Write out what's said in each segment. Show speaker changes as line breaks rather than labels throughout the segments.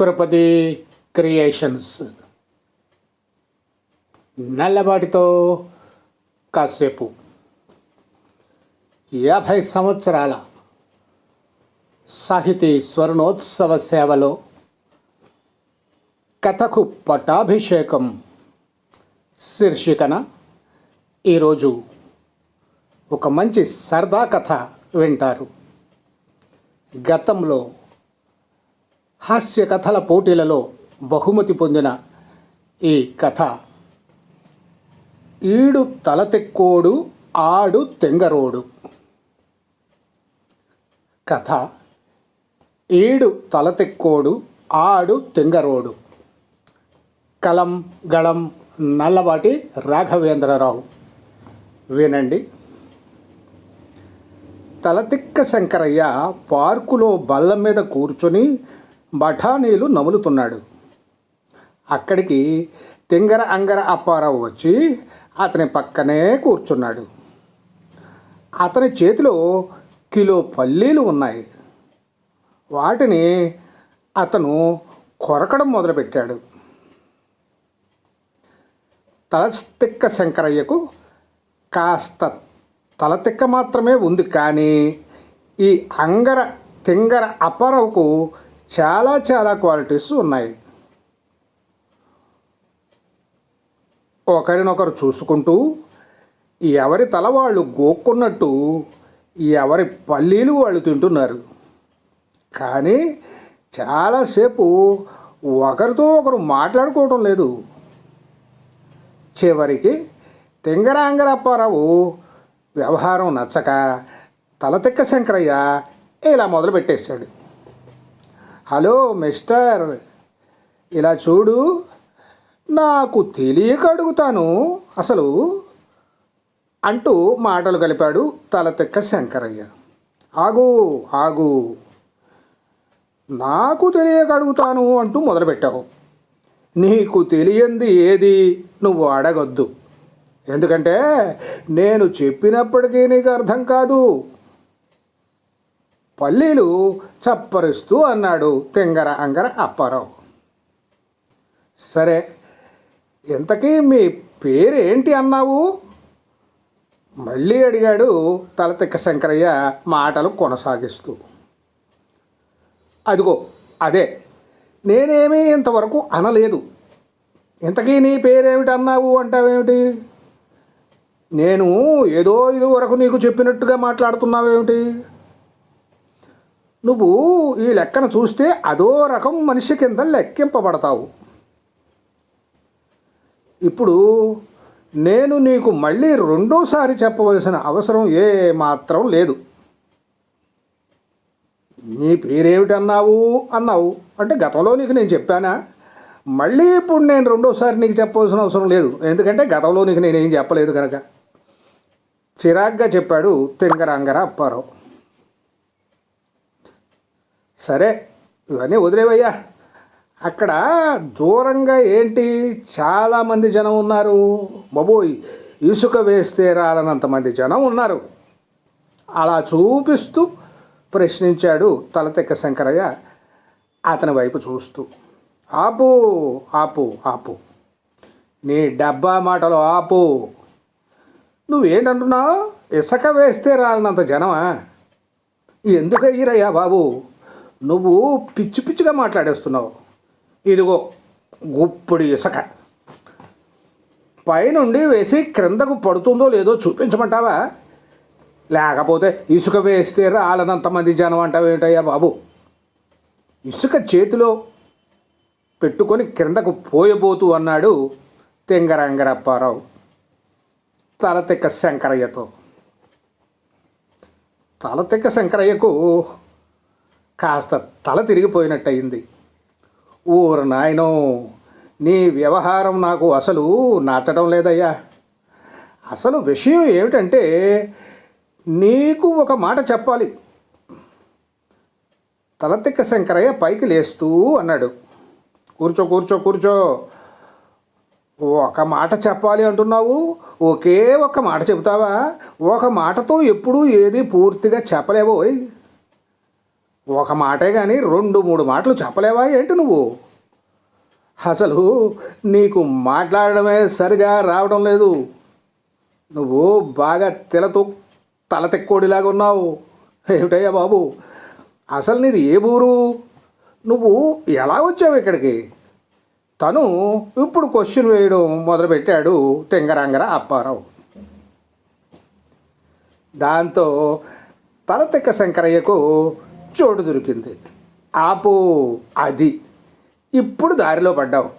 కురపతి creations. నల్లబాటితో కాసేపు. యాభై సంవత్సరాల సాహితీ స్వర్ణోత్సవ సేవలో కథకు పటాభిషేకం శీర్షికన ఈరోజు ఒక మంచి సరదా కథ వింటారు. గతంలో హాస్య కథల పోటీలలో బహుమతి పొందిన ఈ కథ. ఈడు తలతెక్కోడు ఆడు తెంగరోడు. కథ. ఈడు తలతెక్కోడు ఆడు తెంగరోడు. కలం గళం నల్లబాటి రాఘవేంద్రరావు. వినండి. తలతిక్క శంకరయ్య పార్కులో బల్ల మీద కూర్చొని బఠానీలు నములుతున్నాడు. అక్కడికి తింగర అంగర అప్పారావు వచ్చి అతని పక్కనే కూర్చున్నాడు. అతని చేతిలో కిలో పల్లీలు ఉన్నాయి. వాటిని అతను కొరకడం మొదలుపెట్టాడు. తలతిక్క శంకరయ్యకు కాస్త తలతిక్క మాత్రమే ఉంది కానీ ఈ అంగర తింగర అప్పారావుకు చాలా చాలా క్వాలిటీస్ ఉన్నాయి. ఒకరినొకరు చూసుకుంటూ ఎవరి తల వాళ్ళు గోక్కున్నట్టు ఎవరి పల్లీలు వాళ్ళు తింటున్నారు. కానీ చాలాసేపు ఒకరితో ఒకరు మాట్లాడుకోవటం లేదు. చివరికి తింగరాంగరప్పారావు వ్యవహారం నచ్చక తలతిక్క శంకరయ్య ఇలా మొదలుపెట్టేశాడు. Hello mister. ఇలా చూడు నాకు తెలియక అడుగుతాను. అసలు అంటూ మాటలు కలిపాడు తలతిక్క శంకరయ్య. ఆగు ఆగు. నాకు తెలియక అడుగుతాను అంటూ మొదలుపెట్టావు. నీకు తెలియంది ఏది? నువ్వు అడగొద్దు. ఎందుకంటే నేను చెప్పినప్పటికీ నీకు అర్థం కాదు. పల్లీలు చప్పరిస్తూ అన్నాడు తెంగర అంగర అప్పారావు. సరే ఇంతకీ మీ పేరేంటి అన్నావు? మళ్ళీ అడిగాడు తలతిక్క శంకరయ్య మాటలు కొనసాగిస్తూ. అదిగో అదే నేనేమీ ఇంతవరకు అనలేదు. ఇంతకీ నీ పేరేమిటి అన్నావు అంటావేమిటి? నేను ఏదో ఇది వరకు నీకు చెప్పినట్టుగా మాట్లాడుతున్నావేమిటి? నువ్వు ఈ లెక్కన చూస్తే అదో రకం మనిషి కింద లెక్కింపబడతావు. ఇప్పుడు నేను నీకు మళ్ళీ రెండోసారి చెప్పవలసిన అవసరం ఏ మాత్రం లేదు. నీ పేరేమిటన్నావు? అన్నావు. అన్నావు అంటే గతంలో నీకు నేను చెప్పానా? మళ్ళీ ఇప్పుడు నేను రెండోసారి నీకు చెప్పవలసిన అవసరం లేదు. ఎందుకంటే గతంలో నీకు నేనేం చెప్పలేదు కనుక. చిరాగ్గా చెప్పాడు తింగరాంగర అప్పారావు. సరే ఇవన్నీ వదిలేవయ్యా. అక్కడ దూరంగా ఏంటి చాలామంది జనం ఉన్నారు. బాబోయ్ ఇసుక వేస్తే రాలనంత మంది జనం ఉన్నారు. అలా చూపిస్తూ ప్రశ్నించాడు తలతెక్క శంకరయ్య అతని వైపు చూస్తూ. ఆపు ఆపు ఆపు. నీ డబ్బా మాటలు ఆపు. నువ్వేంటంటున్నావు? ఇసుక వేస్తే రాలనంత జనమా? ఎందుకు అయ్యిరయ్యా బాబు? నువ్వు పిచ్చి పిచ్చిగా మాట్లాడేస్తున్నావు. ఇదిగో గుప్పుడు ఇసుక. పైనుండి వేసి క్రిందకు పడుతుందో లేదో చూపించమంటావా? లేకపోతే ఇసుక వేస్తే రాలనంత మంది జనం అంటావేంటయ్యా బాబు? ఇసుక చేతిలో పెట్టుకొని క్రిందకు పోయబోతూ అన్నాడు తెంగరంగరప్పారావు. తలతిక్క శంకరయ్యతో. తలతిక్క శంకరయ్యకు కాస్త తల తిరిగిపోయినట్టయింది. ఊరు నాయనో నీ వ్యవహారం నాకు అసలు నచ్చడం లేదయ్యా. అసలు విషయం ఏమిటంటే నీకు ఒక మాట చెప్పాలి. తలతిక్క శంకరయ్య పైకి లేస్తూ అన్నాడు. కూర్చో కూర్చో కూర్చో. ఒక మాట చెప్పాలి అంటున్నావు? ఒకే ఒక్క మాట చెబుతావా? ఒక మాటతో ఎప్పుడూ ఏది పూర్తిగా చెప్పలేవోయ్ ఒక మాటే కానీ రెండు మూడు మాటలు చెప్పలేవా ఏంటి నువ్వు? అసలు నీకు మాట్లాడడమే సరిగా రావడం లేదు. నువ్వు బాగా తెలతో తల తెక్కోడిలాగా ఉన్నావు. ఏమిటయ్యా బాబు? అసలు నీది ఏ ఊరు? నువ్వు ఎలా వచ్చావు ఇక్కడికి? తను ఇప్పుడు క్వశ్చన్ వేయడం మొదలుపెట్టాడు తెంగరంగర అప్పారావు. దాంతో తలతెక్క శంకరయ్యకు చోటు దొరికింది. ఆపు అది. ఇప్పుడు దారిలో పడ్డావు.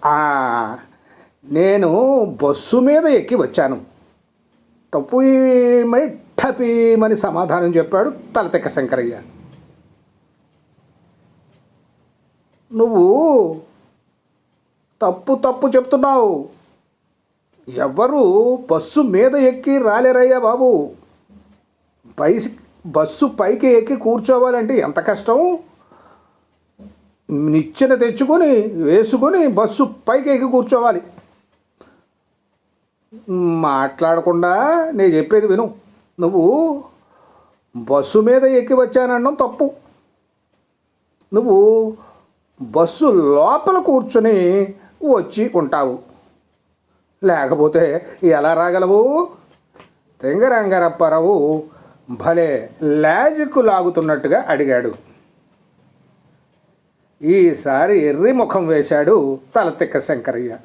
నేను బస్సు మీద ఎక్కి వచ్చాను. టప్పుమై టపీమని సమాధానం చెప్పాడు తలతెక్క శంకరయ్య. నువ్వు తప్పు తప్పు చెప్తున్నావు. ఎవ్వరు బస్సు మీద ఎక్కి రాలేరయ్యా బాబు. పై బస్సు పైకి ఎక్కి కూర్చోవాలంటే ఎంత కష్టం? నిచ్చెన తెచ్చుకొని వేసుకొని బస్సు పైకి ఎక్కి కూర్చోవాలి. మాట్లాడకుండా నేను చెప్పేది విను. నువ్వు బస్సు మీద ఎక్కి వచ్చానడం తప్పు. నువ్వు బస్సు లోపల కూర్చొని వచ్చి ఉంటావు. లేకపోతే ఎలా రాగలవు? తెంగరంగారప్పారావు భలే లాజిక్ లాగుతున్నట్టుగా అడిగాడు. ఈసారి ఎర్రి ముఖం వేశాడు తలతిక్క శంకరయ్య.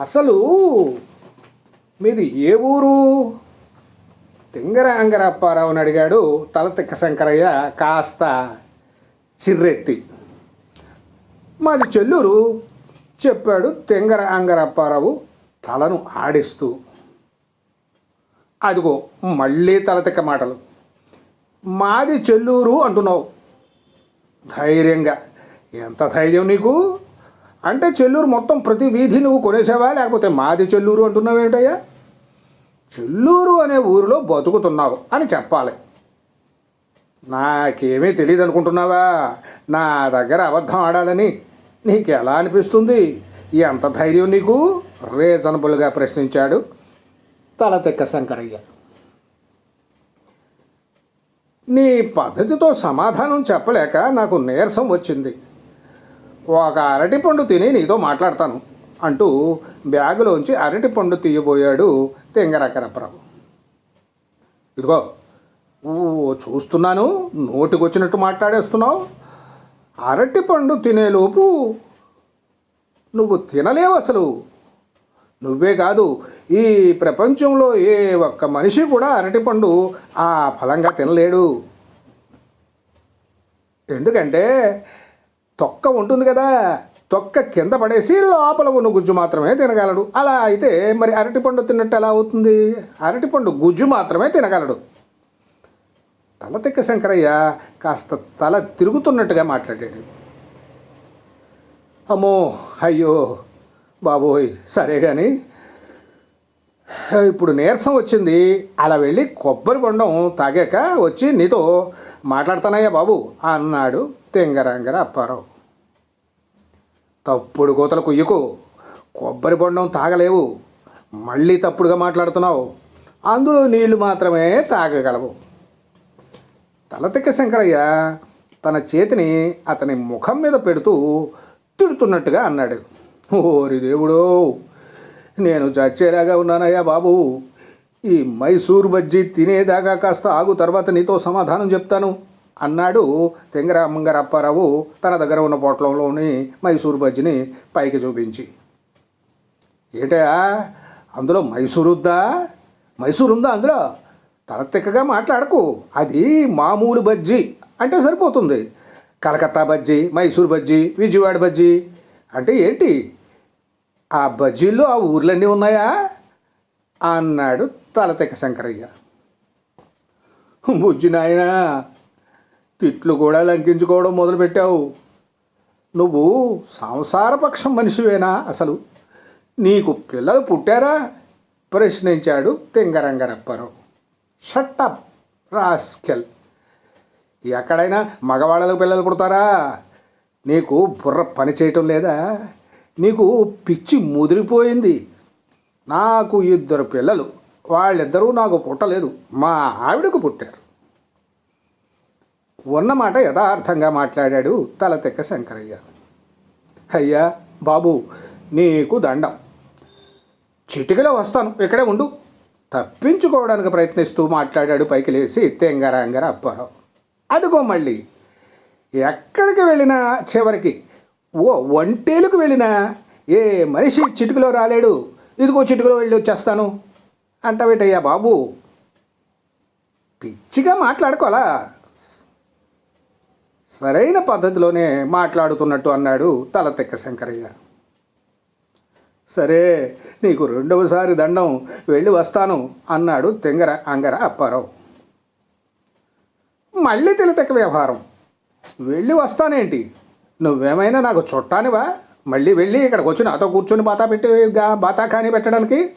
అసలు మీది ఏ ఊరు? తింగర అంగరప్పారావుని అడిగాడు తలతిక్క శంకరయ్య కాస్త చిర్రెత్తి. మాది చెల్లూరు చెప్పాడు తింగర అంగరప్పారావు తలను ఆడిస్తూ. అదిగో మళ్ళీ తలతిక్క మాటలు. మాది చెల్లూరు అంటున్నావు. ధైర్యంగా. ఎంత ధైర్యం నీకు? అంటే చెల్లూరు మొత్తం ప్రతి వీధి నువ్వు కొనేసావా? లేకపోతే మాది చెల్లూరు అంటున్నావు ఏంటయ్యా? చెల్లూరు అనే ఊరిలో బతుకుతున్నావు అని చెప్పాలి. నాకేమీ తెలియదు అనుకుంటున్నావా నా దగ్గర అబద్ధం ఆడాలని నీకు ఎలా అనిపిస్తుంది? ఎంత ధైర్యం నీకు? రీజనబుల్గా ప్రశ్నించాడు తలతెక్క శంకరయ్య. నీ పద్ధతితో సమాధానం చెప్పలేక నాకు నీరసం వచ్చింది. ఒక అరటిపండు తిని నీతో మాట్లాడతాను అంటూ బ్యాగులోంచి అరటిపండు తీయబోయాడు తెంగరకరప్రావు ఇదిగో చూస్తున్నాను నోటికొచ్చినట్టు మాట్లాడేస్తున్నావు. అరటిపండు తినేలోపు నువ్వు తినలేవు అసలు. నువ్వే కాదు ఈ ప్రపంచంలో ఏ ఒక్క మనిషి కూడా అరటిపండు ఆ ఫలంగా తినలేడు. ఎందుకంటే తొక్క ఉంటుంది కదా తొక్క కింద పడేసి లోపల ఉన్న గుజ్జు మాత్రమే తినగలడు. అలా అయితే మరి అరటిపండు తిన్నట్టు ఎలా అవుతుంది? అరటిపండు గుజ్జు మాత్రమే తినగలడు. తల తిక్క శంకరయ్య కాస్త తల తిరుగుతున్నట్టుగా మాట్లాడాడు. అమ్మో అయ్యో. బాబోయ్ సరే కానీ ఇప్పుడు నీరసం వచ్చింది అలా వెళ్ళి కొబ్బరి బొండం తాగాక వచ్చి నీతో మాట్లాడతానయ్యా బాబు అన్నాడు తెంగరంగర అప్పారావు. తప్పుడు కోతలు కుయ్యకు కొబ్బరి బొండం తాగలేవు మళ్ళీ తప్పుడుగా మాట్లాడుతున్నావు అందులో నీళ్ళు మాత్రమే తాగగలవు. తలతిక్క శంకరయ్య తన చేతిని అతని ముఖం మీద పెడుతూ తిడుతున్నట్టుగా అన్నాడు. ఓరి దేవుడో నేను చచ్చేలాగా ఉన్నానయ్యా బాబు. ఈ మైసూర్ బజ్జీ తినేదాకా కాస్త ఆగు తర్వాత నీతో సమాధానం చెప్తాను. అన్నాడు తెంగరామంగారప్పారావు తన దగ్గర ఉన్న పొట్లంలోని మైసూర్ బజ్జీని పైకి చూపించి. ఏంటయా అందులో మైసూర్ ఉందా? మైసూర్ ఉందా అందులో? తలతిక్కగా మాట్లాడకు. అది మామూలు బజ్జీ అంటే సరిపోతుంది. కలకత్తా బజ్జీ మైసూర్ బజ్జీ విజయవాడ బజ్జీ అంటే ఏంటి? ఆ బజ్జీల్లో ఆ ఊర్లన్నీ ఉన్నాయా? అన్నాడు తలతెక్క శంకరయ్య. బుజ్జి నాయనా తిట్లు కూడా లంకించుకోవడం మొదలుపెట్టావు. నువ్వు సంసారపక్షం మనిషివేనా అసలు? నీకు పిల్లలు పుట్టారా? ప్రశ్నించాడు తెంగరంగరప్పారావు. షట్టప్ రాస్కెల్. ఎక్కడైనా మగవాళ్ళకు పిల్లలు పుడతారా? నీకు బుర్ర పని చేయటం లేదా? నీకు పిచ్చి ముదిరిపోయింది. నాకు ఇద్దరు పిల్లలు. వాళ్ళిద్దరూ నాకు పుట్టలేదు. మా ఆవిడకు పుట్టారు. ఉన్నమాట యథార్థంగా మాట్లాడాడు తలతెక్క శంకరయ్య. అయ్యా బాబు నీకు దండం. చిటికలో వస్తాను. ఇక్కడే ఉండు. తప్పించుకోవడానికి ప్రయత్నిస్తూ మాట్లాడాడు పైకి లేచి తెంగరాంగర అప్పారావు. అదిగో మళ్ళీ. ఎక్కడికి వెళ్ళినా చివరికి ఓ ఒంటేలకు వెళ్ళినా ఏ మనిషి చిటికలో రాలేడు. ఇదిగో చిటుకులో వెళ్ళి వచ్చేస్తాను. అంటావేటయ్యా బాబు. పిచ్చిగా మాట్లాడుకోవాలా? సరైన పద్ధతిలోనే మాట్లాడుతున్నట్టు అన్నాడు తలతెక్క శంకరయ్య. సరే నీకు రెండవసారి దండం వెళ్ళి వస్తాను అన్నాడు తెంగర అంగర అప్పారావు. మళ్ళీ తెలతెక్క వ్యవహారం. వెళ్ళి వస్తానేంటి? నువ్వేమైనా నాకు చుట్టానివా? మళ్ళీ వెళ్ళి ఇక్కడికి వచ్చి నాతో కూర్చొని బాతా పెట్టి బాతా కానీ పెట్టడానికి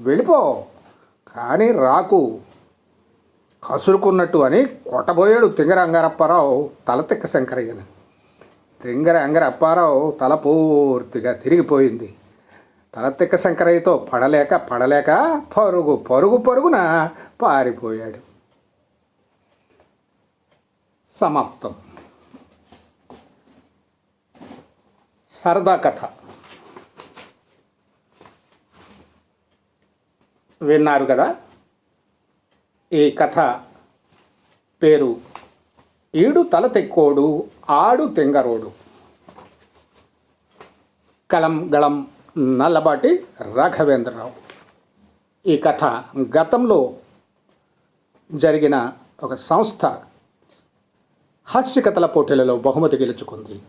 వెళ్ళిపో. కానీ రాకు. కసురుకున్నట్టు అని కొట్టబోయాడు తింగర అంగారప్పారావు తల తిక్క శంకరయ్యని. తింగర అంగరప్పారావు తల పూర్తిగా తిరిగిపోయింది. తల తిక్క శంకరయ్యతో పడలేక పడలేక పరుగు పరుగు పరుగున పారిపోయాడు. సమాప్తం. సరదా కథ. విన్నారు కదా? ఈ కథ పేరు ఈడు తల తెక్కోడు ఆడు తెంగరోడు. కళం గళం నల్లబాటి రాఘవేంద్రరావు. ఈ కథ గతంలో జరిగిన ఒక సంస్థ హాస్యకథల పోటీలలో బహుమతి గెలుచుకుంది.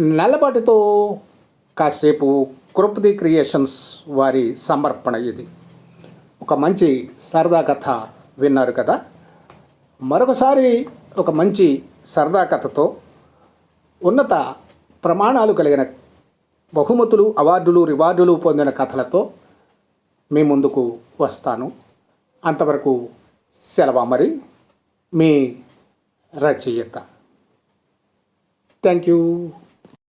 నల్లబాటితో కాసేపు కృపది క్రియేషన్స్ వారి సమర్పణ ఇది. ఒక మంచి సరదా కథ విన్నారు కదా? మరొకసారి ఒక మంచి సరదా కథతో ఉన్నత ప్రమాణాలు కలిగిన బహుమతులు అవార్డులు రివార్డులు పొందిన కథలతో మీ ముందుకు వస్తాను. అంతవరకు సెలవు మరి మీ రచయిత. Thank you.